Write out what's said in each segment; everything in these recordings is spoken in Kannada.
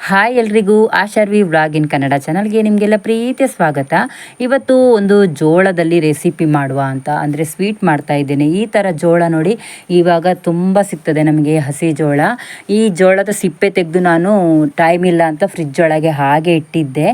ಹಾಯ್ ಎಲ್ರಿಗೂ, ಆಶರ್ವಿ ವ್ಲಾಗ್ ಇನ್ ಕನ್ನಡ ಚಾನಲ್ಗೆ ನಿಮಗೆಲ್ಲ ಪ್ರೀತಿಯ ಸ್ವಾಗತ. ಇವತ್ತು ಒಂದು ಜೋಳದಲ್ಲಿ ರೆಸಿಪಿ ಮಾಡುವ ಅಂತ, ಅಂದರೆ ಸ್ವೀಟ್ ಮಾಡ್ತಾ ಇದ್ದೇನೆ. ಈ ಥರ ಜೋಳ ನೋಡಿ ಇವಾಗ ತುಂಬ ಸಿಗ್ತದೆ ನಮಗೆ ಹಸಿ ಜೋಳ. ಈ ಜೋಳದ ಸಿಪ್ಪೆ ತೆಗೆದು ನಾನು ಟೈಮ್ ಇಲ್ಲ ಅಂತ ಫ್ರಿಜ್ ಒಳಗೆ ಹಾಗೆ ಇಟ್ಟಿದ್ದೆ.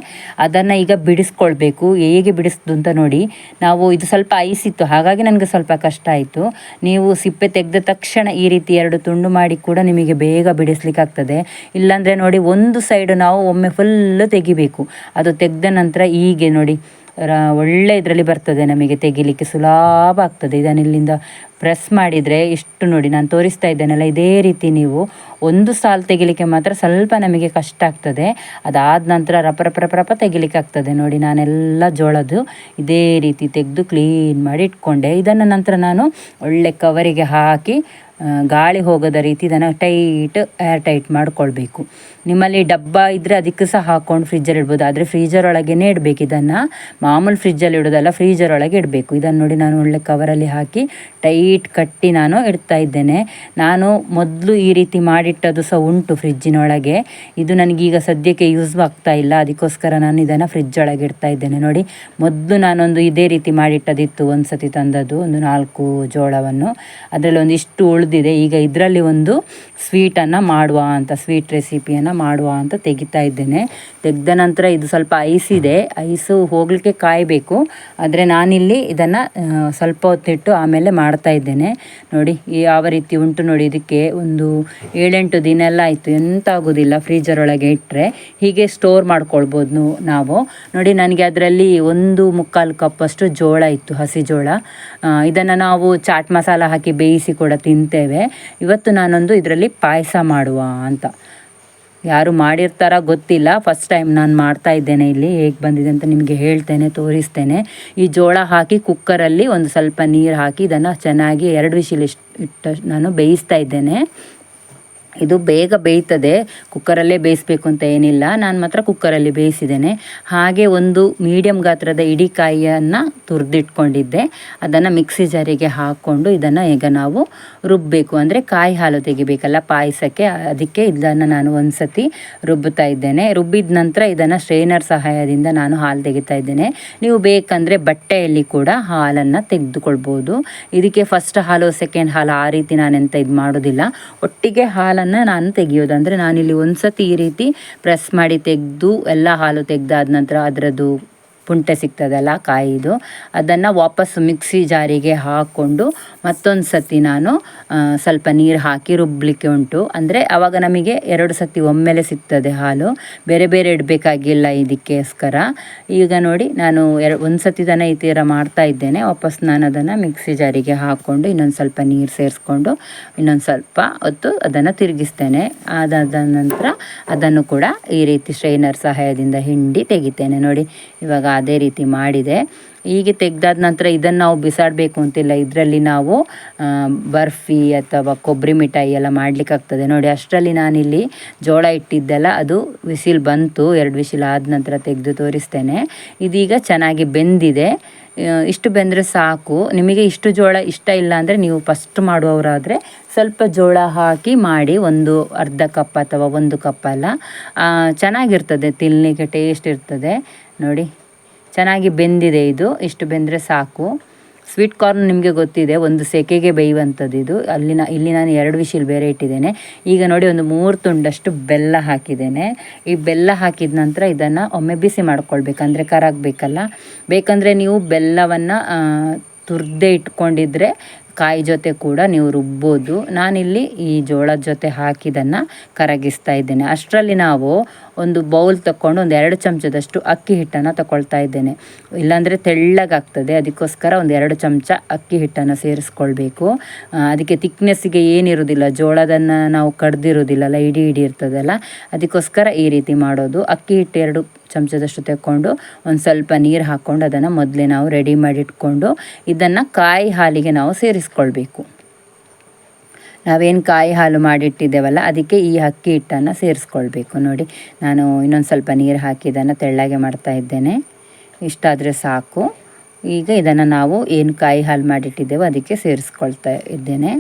ಅದನ್ನು ಈಗ ಬಿಡಿಸ್ಕೊಳ್ಬೇಕು. ಹೇಗೆ ಬಿಡಿಸ್ದು ಅಂತ ನೋಡಿ, ನಾವು ಇದು ಸ್ವಲ್ಪ ಐಸ್ ಇತ್ತು, ಹಾಗಾಗಿ ನನಗೆ ಸ್ವಲ್ಪ ಕಷ್ಟ ಆಯಿತು. ನೀವು ಸಿಪ್ಪೆ ತೆಗೆದ ತಕ್ಷಣ ಈ ರೀತಿ ಎರಡು ತುಂಡು ಮಾಡಿ ಕೂಡ ನಿಮಗೆ ಬೇಗ ಬಿಡಿಸ್ಲಿಕ್ಕೆ ಆಗ್ತದೆ ಇಲ್ಲಾಂದರೆ ನೋಡಿ ಒಂದು ಸೈಡು ನಾವು ಒಮ್ಮೆ ಫುಲ್ಲು ತೆಗಿಬೇಕು. ಅದು ತೆಗೆದ ನಂತರ ಹೀಗೆ ನೋಡಿ ಒಳ್ಳೆ ಇದರಲ್ಲಿ ಬರ್ತದೆ ನಮಗೆ ತೆಗಿಲಿಕ್ಕೆ, ಸುಲಭ ಆಗ್ತದೆ. ಇದನ್ನು ಇಲ್ಲಿಂದ ಪ್ರೆಸ್ ಮಾಡಿದರೆ ಇಷ್ಟು ನೋಡಿ, ನಾನು ತೋರಿಸ್ತಾ ಇದ್ದೇನಲ್ಲ, ಇದೇ ರೀತಿ ನೀವು ಒಂದು ಸಾಲು ತೆಗಿಲಿಕ್ಕೆ ಮಾತ್ರ ಸ್ವಲ್ಪ ನಮಗೆ ಕಷ್ಟ ಆಗ್ತದೆ. ಅದಾದ ನಂತರ ರಪ ರಪ ರಪ ರಪ ತೆಗಿಲಿಕ್ಕೆ ಆಗ್ತದೆ. ನೋಡಿ, ನಾನೆಲ್ಲ ಜೋಳದು ಇದೇ ರೀತಿ ತೆಗೆದು ಕ್ಲೀನ್ ಮಾಡಿ ಇಟ್ಕೊಂಡೆ. ಇದನ್ನು ನಂತರ ನಾನು ಒಳ್ಳೆ ಕವರಿಗೆ ಹಾಕಿ ಗಾಳಿ ಹೋಗದ ರೀತಿ ಇದನ್ನು ಟೈಟ್ ಏರ್ ಟೈಟ್ ಮಾಡ್ಕೊಳ್ಬೇಕು. ನಿಮ್ಮಲ್ಲಿ ಡಬ್ಬ ಇದ್ದರೆ ಅದಕ್ಕೆ ಸಹ ಹಾಕ್ಕೊಂಡು ಫ್ರಿಜ್ಜಲ್ಲಿ ಇಡ್ಬೋದು. ಆದರೆ ಫ್ರೀಜರ್ ಒಳಗೆ ಇಡಬೇಕು ಇದನ್ನು. ಮಾಮೂಲು ಫ್ರಿಜ್ಜಲ್ಲಿ ಇಡೋದಲ್ಲ ಫ್ರೀಜರ್ ಒಳಗೆ ಇಡಬೇಕು. ಇದನ್ನು ನೋಡಿ ನಾನು ಒಳ್ಳೆ ಕವರಲ್ಲಿ ಹಾಕಿ ಟೈಟ್ ಕಟ್ಟಿ ನಾನು ಇಡ್ತಾ ಇದ್ದೇನೆ. ನಾನು ಮೊದಲು ಈ ರೀತಿ ಮಾಡಿಟ್ಟದು ಸಹ ಉಂಟು ಫ್ರಿಜ್ಜಿನೊಳಗೆ ಇದು ನನಗೀಗ ಸದ್ಯಕ್ಕೆ ಯೂಸ್ ಆಗ್ತಾ ಇಲ್ಲ. ಅದಕ್ಕೋಸ್ಕರ ನಾನು ಇದನ್ನು ಫ್ರಿಜ್ ಒಳಗೆ ಇಡ್ತಾ ಇದ್ದೇನೆ. ನೋಡಿ, ಮೊದಲು ನಾನೊಂದು ಇದೇ ರೀತಿ ಮಾಡಿಟ್ಟದಿತ್ತು ಒಂದು ಸತಿ ತಂದದ್ದು, ಒಂದು ನಾಲ್ಕು ಜೋಳವನ್ನು. ಅದರಲ್ಲಿ ಒಂದಿಷ್ಟು ಉಳಿದಿದೆ ಈಗ ಇದರಲ್ಲಿ ಒಂದು ಸ್ವೀಟನ್ನು ಮಾಡುವ ಅಂತ ಸ್ವೀಟ್ ರೆಸಿಪಿಯನ್ನು ಮಾಡುವ ಅಂತ ತೆಗಿತಾ ಇದ್ದೇನೆ. ತೆಗೆದ ನಂತರ ಇದು ಸ್ವಲ್ಪ ಐಸ್ ಇದೆ. ಐಸು ಹೋಗಲಿಕ್ಕೆ ಕಾಯಬೇಕು. ಆದರೆ ನಾನಿಲ್ಲಿ ಇದನ್ನು ಸ್ವಲ್ಪ ಹೊತ್ತಿಟ್ಟು ಆಮೇಲೆ ಮಾಡ್ತಾ ಇದ್ದೇನೆ. ನೋಡಿ ಯಾವ ರೀತಿ ಉಂಟು ನೋಡಿ, ಇದಕ್ಕೆ ಒಂದು ಏಳೆಂಟು ದಿನ ಎಲ್ಲ ಆಯಿತು. ಎಂತ ಆಗೋದಿಲ್ಲ ಫ್ರೀಜರ್ ಒಳಗೆ ಇಟ್ಟರೆ ಹೀಗೆ ಸ್ಟೋರ್ ಮಾಡ್ಕೊಳ್ಬೋದು ನಾವು. ನೋಡಿ, ನನಗೆ ಅದರಲ್ಲಿ ಒಂದು ಮುಕ್ಕಾಲು ಕಪ್ಪಷ್ಟು ಜೋಳ ಇತ್ತು, ಹಸಿ ಜೋಳ. ಇದನ್ನು ನಾವು ಚಾಟ್ ಮಸಾಲ ಹಾಕಿ ಬೇಯಿಸಿ ಕೂಡ ತಿಂತೇವೆ ಇವತ್ತು ನಾನೊಂದು ಇದರಲ್ಲಿ ಪಾಯಸ ಮಾಡುವ ಅಂತ. ಯಾರು ಮಾಡಿರ್ತಾರ ಗೊತ್ತಿಲ್ಲ. ಫಸ್ಟ್ ಟೈಮ್ ನಾನು ಮಾಡ್ತಾ ಇದ್ದೇನೆ ಇಲ್ಲಿ. ಹೇಗೆ ಬಂದಿದೆ ಅಂತ ನಿಮಗೆ ಹೇಳ್ತೇನೆ, ತೋರಿಸ್ತೇನೆ. ಈ ಜೋಳ ಹಾಕಿ ಕುಕ್ಕರಲ್ಲಿ ಒಂದು ಸ್ವಲ್ಪ ನೀರು ಹಾಕಿ ಇದನ್ನು ಚೆನ್ನಾಗಿ ಎರಡು ವಿಶಿಲ್ ಇಟ್ಟ ನಾನು ಬೇಯಿಸ್ತಾ ಇದ್ದೇನೆ. ಇದು ಬೇಗ ಬೇಯ್ತದೆ. ಕುಕ್ಕರಲ್ಲೇ ಬೇಯಿಸ್ಬೇಕು ಅಂತ ಏನಿಲ್ಲ. ನಾನು ಮಾತ್ರ ಕುಕ್ಕರಲ್ಲಿ ಬೇಯಿಸಿದ್ದೇನೆ. ಹಾಗೆ ಒಂದು ಮೀಡಿಯಮ್ ಗಾತ್ರದ ಇಡೀ ಕಾಯಿಯನ್ನು ತುರಿದಿಟ್ಕೊಂಡಿದ್ದೆ. ಅದನ್ನು ಮಿಕ್ಸಿ ಜಾರಿಗೆ ಹಾಕ್ಕೊಂಡು ಇದನ್ನು ಈಗ ನಾವು ರುಬ್ಬಬೇಕು ಅಂದರೆ ಕಾಯಿ ಹಾಲು ತೆಗಿಬೇಕಲ್ಲ ಪಾಯಸಕ್ಕೆ, ಅದಕ್ಕೆ ಇದನ್ನು ನಾನು ಒಂದು ಸತಿ ರುಬ್ಬುತ್ತಾ ಇದ್ದೇನೆ. ರುಬ್ಬಿದ ನಂತರ ಇದನ್ನು ಸ್ಟ್ರೈನರ್ ಸಹಾಯದಿಂದ ನಾನು ಹಾಲು ತೆಗಿತಾ ಇದ್ದೇನೆ. ನೀವು ಬೇಕಂದರೆ ಬಟ್ಟೆಯಲ್ಲಿ ಕೂಡ ಹಾಲನ್ನು ತೆಗೆದುಕೊಳ್ಬೋದು. ಇದಕ್ಕೆ ಫಸ್ಟ್ ಹಾಲು ಸೆಕೆಂಡ್ ಹಾಲು ಆ ರೀತಿ ನಾನೆಂತ ಇದು ಮಾಡೋದಿಲ್ಲ. ಒಟ್ಟಿಗೆ ಹಾಲು ಹಾಲನ್ನು ನಾನು ತೆಗೆಯೋದು. ಅಂದರೆ ನಾನಿಲ್ಲಿ ಒಂದು ಸತಿ ಈ ರೀತಿ ಪ್ರೆಸ್ ಮಾಡಿ ತೆಗೆದು ಎಲ್ಲ ಹಾಲು ತೆಗೆದಾದ ನಂತರ ಅದರದ್ದು ಪುಂಟೆ ಸಿಗ್ತದಲ್ಲ ಕಾಯಿದು. ಅದನ್ನು ವಾಪಸ್ ಮಿಕ್ಸಿ ಜಾರಿಗೆ ಹಾಕ್ಕೊಂಡು ಮತ್ತೊಂದು ಸತಿ ನಾನು ಸ್ವಲ್ಪ ನೀರು ಹಾಕಿ ರುಬ್ಬಲಿಕ್ಕೆ ಉಂಟು. ಅಂದರೆ ಆವಾಗ ನಮಗೆ ಎರಡು ಸತಿ ಒಮ್ಮೆಲೆ ಸಿಗ್ತದೆ ಹಾಲು. ಬೇರೆ ಬೇರೆ ಇಡಬೇಕಾಗಿಲ್ಲ ಇದಕ್ಕೋಸ್ಕರ. ಈಗ ನೋಡಿ ನಾನು ಎರ, ಒಂದು ಸತಿ ತನ ಈ ಥರ ಮಾಡ್ತಾ ಇದ್ದೇನೆ. ವಾಪಸ್ ನಾನು ಅದನ್ನು ಮಿಕ್ಸಿ ಜಾರಿಗೆ ಹಾಕ್ಕೊಂಡು ಇನ್ನೊಂದು ಸ್ವಲ್ಪ ನೀರು ಸೇರಿಸ್ಕೊಂಡು ಇನ್ನೊಂದು ಸ್ವಲ್ಪ ಹೊತ್ತು ಅದನ್ನು ತಿರುಗಿಸ್ತೇನೆ. ಅದಾದ ನಂತರ ಅದನ್ನು ಕೂಡ ಈ ರೀತಿ ಸ್ಟ್ರೈನರ್ ಸಹಾಯದಿಂದ ಹಿಂಡಿ ತೆಗಿತೇನೆ. ನೋಡಿ, ಇವಾಗ ಅದೇ ರೀತಿ ಮಾಡಿದೆ. ಹೀಗೆ ತೆಗೆದಾದ ನಂತರ ಇದನ್ನು ನಾವು ಬಿಸಾಡಬೇಕು ಅಂತಿಲ್ಲ. ಇದರಲ್ಲಿ ನಾವು ಬರ್ಫಿ ಅಥವಾ ಕೊಬ್ಬರಿ ಮಿಠಾಯಿ ಎಲ್ಲ ಮಾಡಲಿಕ್ಕಾಗ್ತದೆ ನೋಡಿ, ಅಷ್ಟರಲ್ಲಿ ನಾನಿಲ್ಲಿ ಜೋಳ ಇಟ್ಟಿದ್ದೆಲ್ಲ, ಅದು ವಿಸಿಲ್ ಬಂತು. ಎರಡು ವಿಸಿಲ್ ಆದ ನಂತರ ತೆಗೆದು ತೋರಿಸ್ತೇನೆ. ಇದೀಗ ಚೆನ್ನಾಗಿ ಬೆಂದಿದೆ. ಇಷ್ಟು ಬೆಂದರೆ ಸಾಕು. ನಿಮಗೆ ಇಷ್ಟು ಜೋಳ ಇಷ್ಟ ಇಲ್ಲ ಅಂದರೆ ನೀವು ಫಸ್ಟ್ ಮಾಡುವವರಾದರೆ ಸ್ವಲ್ಪ ಜೋಳ ಹಾಕಿ ಮಾಡಿ, ಒಂದು ಅರ್ಧ ಕಪ್ ಅಥವಾ ಒಂದು ಕಪ್ಪಲ್ಲ ಚೆನ್ನಾಗಿರ್ತದೆ. ತಿನ್ನಲಿಕ್ಕೆ ಟೇಸ್ಟ್ ಇರ್ತದೆ. ನೋಡಿ. ಚೆನ್ನಾಗಿ ಬೆಂದಿದೆ ಇದು. ಇಷ್ಟು ಬೆಂದರೆ ಸಾಕು. ಸ್ವೀಟ್ ಕಾರ್ನ್ ನಿಮಗೆ ಗೊತ್ತಿದೆ, ಒಂದು ಸೆಕೆಗೆ ಬೇಯುವಂಥದ್ದು ಇದು. ಅಲ್ಲಿನ, ಇಲ್ಲಿ ನಾನು ಎರಡು ವಿಷಲ್ ಬೇರೆ ಇಟ್ಟಿದ್ದೇನೆ. ಈಗ ನೋಡಿ ಒಂದು ಮೂರು ತುಂಡಷ್ಟು ಬೆಲ್ಲ ಹಾಕಿದ್ದೇನೆ. ಈ ಬೆಲ್ಲ ಹಾಕಿದ ನಂತರ ಇದನ್ನು ಒಮ್ಮೆ ಬಿಸಿ ಮಾಡ್ಕೊಳ್ಬೇಕಂದ್ರೆ ಕರಾಗಬೇಕಲ್ಲ. ಬೇಕಂದರೆ ನೀವು ಬೆಲ್ಲವನ್ನು ತುರ್ದೆ ಇಟ್ಕೊಂಡಿದ್ರೆ ಕಾಯಿ ಜೊತೆ ಕೂಡ ನೀವು ರುಬ್ಬೋದು. ನಾನಿಲ್ಲಿ ಈ ಜೋಳದ ಜೊತೆ ಹಾಕಿದನ್ನು ಕರಗಿಸ್ತಾ ಇದ್ದೇನೆ. ಅಷ್ಟರಲ್ಲಿ ನಾವು ಒಂದು ಬೌಲ್ ತಗೊಂಡು ಒಂದು ಎರಡು ಚಮಚದಷ್ಟು ಅಕ್ಕಿ ಹಿಟ್ಟನ್ನು ತಗೊಳ್ತಾ ಇದ್ದೇನೆ. ಇಲ್ಲಾಂದರೆ ತೆಳ್ಳಗಾಗ್ತದೆ. ಅದಕ್ಕೋಸ್ಕರ ಒಂದು ಎರಡು ಚಮಚ ಅಕ್ಕಿ ಹಿಟ್ಟನ್ನು ಸೇರಿಸ್ಕೊಳ್ಬೇಕು. ಅದಕ್ಕೆ ತಿಕ್ನೆಸ್ಸಿಗೆ ಏನಿರೋದಿಲ್ಲ. ಜೋಳದನ್ನು ನಾವು ಕಡ್ದಿರೋದಿಲ್ಲಲ್ಲ ಇಡೀ ಇಡೀ ಇರ್ತದಲ್ಲ. ಅದಕ್ಕೋಸ್ಕರ ಈ ರೀತಿ ಮಾಡೋದು. ಅಕ್ಕಿ ಹಿಟ್ಟು ಎರಡು ಚಮಚದಷ್ಟು ತೆಕ್ಕೊಂಡು ಒಂದು ಸ್ವಲ್ಪ ನೀರು ಹಾಕ್ಕೊಂಡು ಅದನ್ನು ಮೊದಲೇ ನಾವು ರೆಡಿ ಮಾಡಿಟ್ಕೊಂಡು ಇದನ್ನು ಕಾಯಿ ಹಾಲಿಗೆ ನಾವು ಸೇರಿಸ್ಕೊಳ್ಬೇಕು. ನಾವೇನು ಕಾಯಿ ಹಾಲು ಮಾಡಿಟ್ಟಿದ್ದೇವಲ್ಲ, ಅದಕ್ಕೆ ಈ ಅಕ್ಕಿ ಹಿಟ್ಟನ್ನು ಸೇರಿಸ್ಕೊಳ್ಬೇಕು. ನೋಡಿ, ನಾನು ಇನ್ನೊಂದು ಸ್ವಲ್ಪ ನೀರು ಹಾಕಿ ಇದನ್ನು ತೆಳ್ಳಗೆ ಮಾಡ್ತಾ ಇದ್ದೇನೆ. ಇಷ್ಟಾದರೆ ಸಾಕು. ಈಗ ಇದನ್ನು ನಾವು ಏನು ಕಾಯಿ ಹಾಲು ಮಾಡಿಟ್ಟಿದ್ದೇವೋ ಅದಕ್ಕೆ ಸೇರಿಸ್ಕೊಳ್ತಾ ಇದ್ದೇನೆ.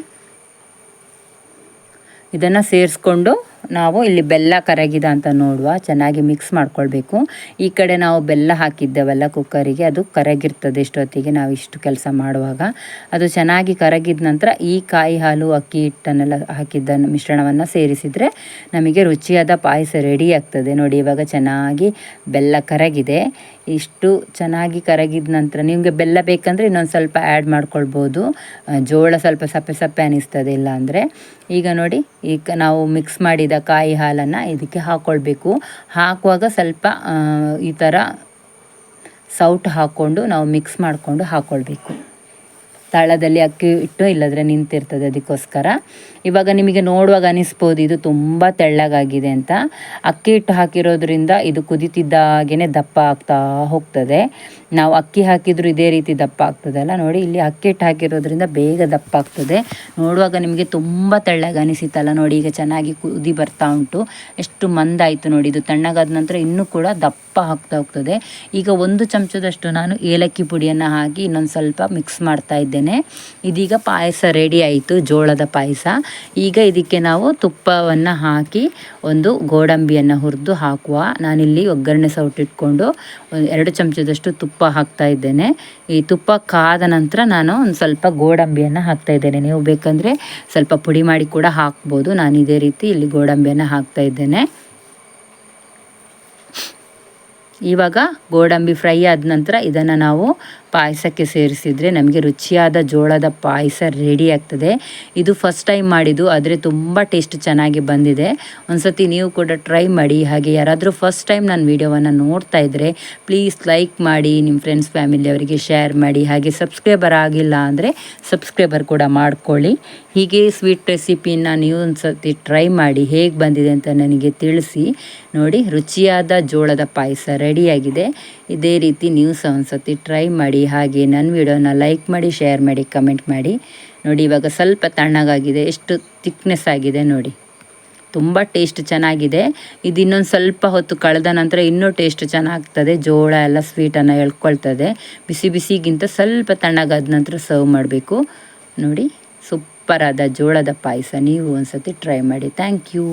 ಇದನ್ನು ಸೇರಿಸ್ಕೊಂಡು ನಾವು ಇಲ್ಲಿ ಬೆಲ್ಲ ಕರಗಿದ ಅಂತ ನೋಡುವ, ಚೆನ್ನಾಗಿ ಮಿಕ್ಸ್ ಮಾಡ್ಕೊಳ್ಬೇಕು. ಈ ಕಡೆ ನಾವು ಬೆಲ್ಲ ಹಾಕಿದ್ದೇವಲ್ಲ ಕುಕ್ಕರಿಗೆ ಅದು ಕರಗಿರ್ತದೆ ಇಷ್ಟೊತ್ತಿಗೆ ನಾವು ಇಷ್ಟು ಕೆಲಸ ಮಾಡುವಾಗ. ಅದು ಚೆನ್ನಾಗಿ ಕರಗಿದ ನಂತರ ಈ ಕಾಯಿ ಹಾಲು, ಅಕ್ಕಿ ಹಿಟ್ಟನ್ನೆಲ್ಲ ಹಾಕಿದ್ದ ಮಿಶ್ರಣವನ್ನು ಸೇರಿಸಿದರೆ ನಮಗೆ ರುಚಿಯಾದ ಪಾಯಸ ರೆಡಿ ಆಗ್ತದೆ. ನೋಡಿ, ಇವಾಗ ಚೆನ್ನಾಗಿ ಬೆಲ್ಲ ಕರಗಿದೆ. ಇಷ್ಟು ಚೆನ್ನಾಗಿ ಕರಗಿದ ನಂತರ ನಿಮಗೆ ಬೆಲ್ಲ ಬೇಕಂದರೆ ಇನ್ನೊಂದು ಸ್ವಲ್ಪ ಆ್ಯಡ್ ಮಾಡ್ಕೊಳ್ಬೋದು. ಜೋಳ ಸ್ವಲ್ಪ ಸಪ್ಪೆ ಸಪ್ಪೆ ಅನಿಸ್ತದೆ ಇಲ್ಲ ಅಂದರೆ. ಈಗ ನೋಡಿ, ಈಗ ನಾವು ಮಿಕ್ಸ್ ಮಾಡಿದ ಕಾಯಿ ಹಾಲನ್ನು ಇದಕ್ಕೆ ಹಾಕ್ಕೊಳ್ಬೇಕು ಹಾಕುವಾಗ ಸ್ವಲ್ಪ ಈ ಥರ ಸೌಟ್ ಹಾಕ್ಕೊಂಡು ನಾವು ಮಿಕ್ಸ್ ಮಾಡಿಕೊಂಡು ಹಾಕ್ಕೊಳ್ಬೇಕು ತಳದಲ್ಲಿ ಅಕ್ಕಿ ಇಟ್ಟು ಇಲ್ಲದ್ರೆ ನಿಂತಿರ್ತದೆ ಅದಕ್ಕೋಸ್ಕರ. ಇವಾಗ ನಿಮಗೆ ನೋಡುವಾಗ ಅನಿಸ್ಬೋದು, ಇದು ತುಂಬ ತೆಳ್ಳಗಾಗಿದೆ ಅಂತ. ಅಕ್ಕಿ ಹಿಟ್ಟು ಹಾಕಿರೋದ್ರಿಂದ ಇದು ಕುದಿತಿದ್ದಾಗೇ ದಪ್ಪ ಆಗ್ತಾ ಹೋಗ್ತದೆ. ನಾವು ಅಕ್ಕಿ ಹಾಕಿದ್ರು ಇದೇ ರೀತಿ ದಪ್ಪ ಆಗ್ತದಲ್ಲ ನೋಡಿ, ಇಲ್ಲಿ ಅಕ್ಕಿ ಹಿಟ್ಟು ಹಾಕಿರೋದ್ರಿಂದ ಬೇಗ ದಪ್ಪ ಆಗ್ತದೆ. ನೋಡುವಾಗ ನಿಮಗೆ ತುಂಬ ತೆಳ್ಳಗೆ ಅನಿಸಿತಲ್ಲ ನೋಡಿ, ಈಗ ಚೆನ್ನಾಗಿ ಕುದಿ ಬರ್ತಾ ಉಂಟು. ಎಷ್ಟು ಮಂದಾಯಿತು ನೋಡಿ, ಇದು ತಣ್ಣಗಾದ ನಂತರ ಇನ್ನೂ ಕೂಡ ದಪ್ಪ ಆಗ್ತಾ ಹೋಗ್ತದೆ. ಈಗ ಒಂದು ಚಮಚದಷ್ಟು ನಾನು ಏಲಕ್ಕಿ ಪುಡಿಯನ್ನು ಹಾಕಿ ಇನ್ನೊಂದು ಸ್ವಲ್ಪ ಮಿಕ್ಸ್ ಮಾಡ್ತಾ ಇದ್ದೇನೆ. ಇದೀಗ ಪಾಯಸ ರೆಡಿ ಆಯಿತು, ಜೋಳದ ಪಾಯಸ. ಈಗ ಇದಕ್ಕೆ ನಾವು ತುಪ್ಪವನ್ನು ಹಾಕಿ ಒಂದು ಗೋಡಂಬಿಯನ್ನು ಹುರಿದು ಹಾಕುವ. ನಾನಿಲ್ಲಿ ಒಗ್ಗರಣೆ ಸೌಟಿಟ್ಕೊಂಡು ಎರಡು ಚಮಚದಷ್ಟು ತುಪ್ಪ ಹಾಕ್ತಾ ಇದ್ದೇನೆ. ಈ ತುಪ್ಪ ಕಾದ ನಂತರ ನಾನು ಒಂದು ಸ್ವಲ್ಪ ಗೋಡಂಬಿಯನ್ನು ಹಾಕ್ತಾ ಇದ್ದೇನೆ. ನೀವು ಬೇಕಂದರೆ ಸ್ವಲ್ಪ ಪುಡಿ ಮಾಡಿ ಕೂಡ ಹಾಕ್ಬೋದು. ನಾನು ಇದೇ ರೀತಿ ಇಲ್ಲಿ ಗೋಡಂಬಿಯನ್ನು ಹಾಕ್ತಾ ಇದ್ದೇನೆ. ಇವಾಗ ಗೋಡಂಬಿ ಫ್ರೈ ಆದ ನಂತರ ಇದನ್ನು ನಾವು ಪಾಯಸಕ್ಕೆ ಸೇರಿಸಿದರೆ ನಮಗೆ ರುಚಿಯಾದ ಜೋಳದ ಪಾಯಸ ರೆಡಿ ಆಗ್ತದೆ. ಇದು ಫಸ್ಟ್ ಟೈಮ್ ಮಾಡಿದ್ದು, ಆದರೆ ತುಂಬ ಟೇಸ್ಟ್ ಚೆನ್ನಾಗಿ ಬಂದಿದೆ. ಒಂದ್ಸತಿ ನೀವು ಕೂಡ ಟ್ರೈ ಮಾಡಿ, ಹಾಗೆ ಯಾರಾದರೂ ಫಸ್ಟ್ ಟೈಮ್ ನನ್ನ ವೀಡಿಯೋವನ್ನು ನೋಡ್ತಾ ಇದ್ದರೆ ಪ್ಲೀಸ್ ಲೈಕ್ ಮಾಡಿ ನಿಮ್ಮ ಫ್ರೆಂಡ್ಸ್ ಫ್ಯಾಮಿಲಿಯವರಿಗೆ ಶೇರ್ ಮಾಡಿ, ಹಾಗೆ ಸಬ್ಸ್ಕ್ರೈಬರ್ ಆಗಿಲ್ಲ ಅಂದರೆ ಸಬ್ಸ್ಕ್ರೈಬರ್ ಕೂಡ ಮಾಡ್ಕೊಳ್ಳಿ. ಹೀಗೆ ಸ್ವೀಟ್ ರೆಸಿಪಿನ ನೀವು ಒಂದು ಸರ್ತಿ ಟ್ರೈ ಮಾಡಿ, ಹೇಗೆ ಬಂದಿದೆ ಅಂತ ನನಗೆ ತಿಳಿಸಿ. ನೋಡಿ, ರುಚಿಯಾದ ಜೋಳದ ಪಾಯಸ ರೆಡಿಯಾಗಿದೆ ಇದೇ ರೀತಿ ನೀವು ಸಹ ಒಂದು ಸರ್ತಿ ಟ್ರೈ ಮಾಡಿ ಹಾಗೆ ನನ್ನ ವಿಡಿಯೋನ ಲೈಕ್ ಮಾಡಿ ಶೇರ್ ಮಾಡಿ ಕಮೆಂಟ್ ಮಾಡಿ. ನೋಡಿ, ಇವಾಗ ಸ್ವಲ್ಪ ತಣ್ಣಗಾಗಿದೆ, ಎಷ್ಟು ತಿಕ್ನೆಸ್ ಆಗಿದೆ ನೋಡಿ. ತುಂಬ ಟೇಸ್ಟ್ ಚೆನ್ನಾಗಿದೆ. ಇದು ಇನ್ನೊಂದು ಸ್ವಲ್ಪ ಹೊತ್ತು ಕಳೆದ ನಂತರ ಇನ್ನೂ ಟೇಸ್ಟ್ ಚೆನ್ನಾಗ್ತದೆ. ಜೋಳ ಎಲ್ಲ ಸ್ವೀಟನ್ನು ಎಳ್ಕೊಳ್ತದೆ. ಬಿಸಿ ಬಿಸಿಗಿಂತ ಸ್ವಲ್ಪ ತಣ್ಣಗಾದ ನಂತರ ಸರ್ವ್ ಮಾಡಬೇಕು. ನೋಡಿ ಸೂಪರಾದ ಜೋಳದ ಪಾಯಸ ನೀವು ಒಂದು ಸತಿ ಟ್ರೈ ಮಾಡಿ. Thank you